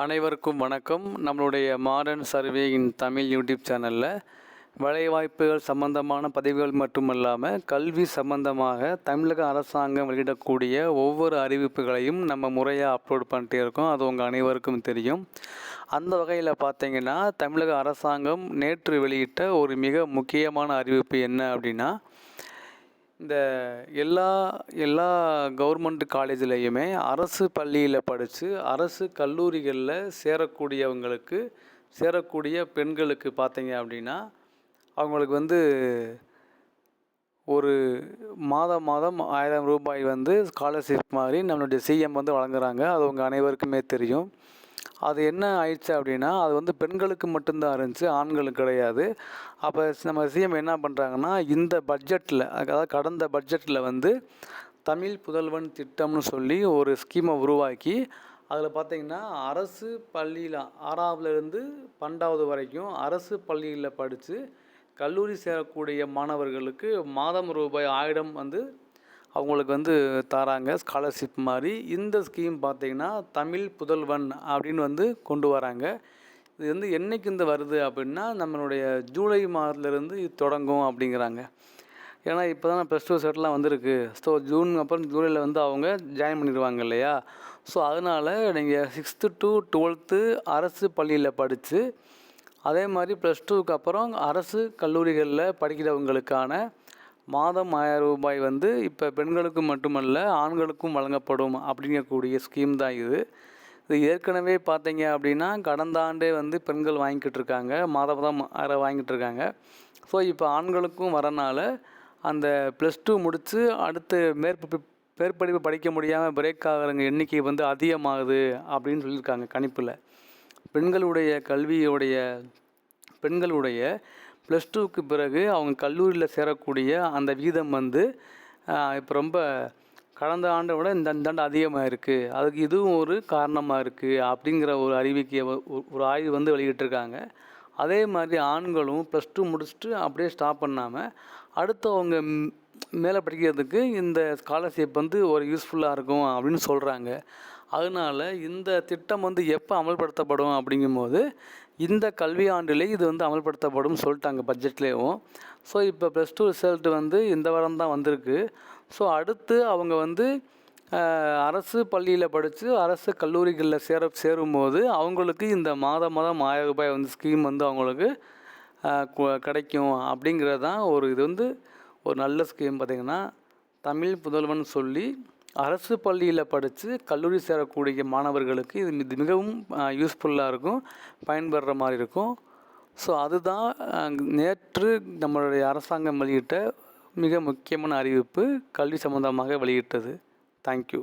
அனைவருக்கும் வணக்கம். நம்மளுடைய modern survey in Tamil YouTube சேனலில் வேலைவாய்ப்புகள் சம்பந்தமான பதிவுகள் மட்டுமல்லாமல் கல்வி சம்பந்தமாக தமிழக அரசாங்கம் வெளியிடக்கூடிய ஒவ்வொரு அறிவிப்புகளையும் நம்ம முறையாக அப்லோட் பண்ணிட்டே இருக்கோம். அது உங்கள் அனைவருக்கும் தெரியும். அந்த வகையில் பார்த்தீங்கன்னா தமிழக அரசாங்கம் நேற்று வெளியிட்ட ஒரு மிக முக்கியமான அறிவிப்பு என்ன அப்படின்னா இந்த எல்லா எல்லா கவர்மெண்ட் காலேஜ்லேயுமே அரசு பள்ளியில் படித்து அரசு கல்லூரிகளில் சேரக்கூடியவங்களுக்கு சேரக்கூடிய பெண்களுக்கு பார்த்தீங்க அப்படின்னா அவங்களுக்கு வந்து ஒரு மாதம் மாதம் ஆயிரம் ரூபாய் வந்து ஸ்காலர்ஷிப் மாதிரி நம்மளுடைய சிஎம் வந்து வழங்குறாங்க. அது உங்கள் அனைவருக்குமே தெரியும். அது என்ன ஆயிடுச்சு அப்படின்னா அது வந்து பெண்களுக்கு மட்டும்தான் இருந்துச்சு ஆண்களுக்கு கிடையாது. அப்போ நம்ம சிஎம் என்ன பண்ணுறாங்கன்னா இந்த பட்ஜெட்டில் அதாவது கடந்த பட்ஜெட்டில் வந்து தமிழ் புதல்வன் திட்டம்னு சொல்லி ஒரு ஸ்கீமை உருவாக்கி அதில் பார்த்திங்கன்னா அரசு பள்ளியில் ஆறாவதுலேருந்து பன்னெண்டாவது வரைக்கும் அரசு பள்ளியில் படித்து கல்லூரி சேரக்கூடிய மாணவர்களுக்கு மாதம் ரூபாய் ஆயிரம் வந்து அவங்களுக்கு வந்து தராங்க ஸ்காலர்ஷிப் மாதிரி. இந்த ஸ்கீம் பார்த்திங்கன்னா தமிழ் புதல்வன் அப்படின்னு வந்து கொண்டு வராங்க. இது வந்து என்றைக்கு இந்த வருது அப்படின்னா நம்மளுடைய ஜூலை மாதத்துலேருந்து இது தொடங்கும் அப்படிங்கிறாங்க. ஏன்னா இப்போ தான் ப்ளஸ் டூ செட்லாம் வந்திருக்கு. ஸோ ஜூன் அப்புறம் ஜூலையில் வந்து அவங்க ஜாயின் பண்ணிடுவாங்க இல்லையா? ஸோ அதனால் நீங்கள் சிக்ஸ்த்து டு டுவெல்த்து அரசு பள்ளியில் படித்து அதே மாதிரி ப்ளஸ் டூக்கு அப்புறம் அரசு கல்லூரிகளில் படிக்கிறவங்களுக்கான மாதம் ஆயிரம் ரூபாய் வந்து இப்போ பெண்களுக்கு மட்டுமல்ல ஆண்களுக்கும் வழங்கப்படும் அப்படிங்கக்கூடிய ஸ்கீம் தான் இது. இது ஏற்கனவே பார்த்தீங்க அப்படின்னா கடந்த ஆண்டே வந்து பெண்கள் வாங்கிக்கிட்டு இருக்காங்க. மாதம் மாதம் ஆயிரம் வாங்கிட்டு இருக்காங்க. ஸோ இப்போ ஆண்களுக்கும் வரனால அந்த ப்ளஸ் டூ முடித்து அடுத்து மேற்படி மேற்படிப்பு படிக்க முடியாமல் பிரேக் ஆகிறவங்க எண்ணிக்கை வந்து அதிகமாகுது அப்படின்னு சொல்லியிருக்காங்க கணிப்பில். பெண்களுடைய கல்வியுடைய பெண்களுடைய ப்ளஸ் டூக்கு பிறகு அவங்க கல்லூரியில் சேரக்கூடிய அந்த வீதம் வந்து இப்போ ரொம்ப கடந்த ஆண்டை விட இந்த இந்தாண்டு அதிகமாக இருக்குது அதுக்கு இதுவும் ஒரு காரணமாக இருக்குது அப்படிங்கிற ஒரு அறிவிக்கை ஒரு ஆய்வு வந்து வெளியிட்டிருக்காங்க. அதே மாதிரி ஆண்களும் ப்ளஸ் டூ முடிச்சுட்டு அப்படியே ஸ்டாப் பண்ணாமல் அடுத்து அவங்க மேலே படிக்கிறதுக்கு இந்த ஸ்காலர்ஷிப் வந்து ஒரு யூஸ்ஃபுல்லாக இருக்கும் அப்படின்னு சொல்கிறாங்க அதனால் இந்த திட்டம் வந்து எப்போ அமல்படுத்தப்படும் அப்படிங்கும்போது இந்த கல்வி ஆண்டிலே இது வந்து அமல்படுத்தப்படும் சொல்லிட்டாங்க பட்ஜெட்லேயும் ஸோ இப்போ ப்ளஸ் டூ ரிசல்ட் வந்து இந்த வாரம் தான் வந்திருக்கு. ஸோ அடுத்து அவங்க வந்து அரசு பள்ளியில் படித்து அரசு கல்லூரிகளில் சேர சேரும்போது அவங்களுக்கு இந்த மாதம் மாதம் ஆயிரம் ரூபாய் வந்து ஸ்கீம் வந்து அவங்களுக்கு கிடைக்கும் அப்படிங்கிறது தான் ஒரு இது வந்து ஒரு நல்ல ஸ்கீம் பார்த்திங்கன்னா தமிழ் புதல்வன் சொல்லி அரசு பள்ளியில் படித்து கல்லூரி சேரக்கூடிய மாணவர்களுக்கு இது மிகவும் யூஸ்ஃபுல்லாக இருக்கும் பயன்படுற மாதிரி இருக்கும். ஸோ அதுதான் நேற்று நம்மளுடைய அரசாங்கம் வெளியிட்ட மிக முக்கியமான அறிவிப்பு கல்வி சம்மந்தமாக வெளியிட்டது. தேங்க்யூ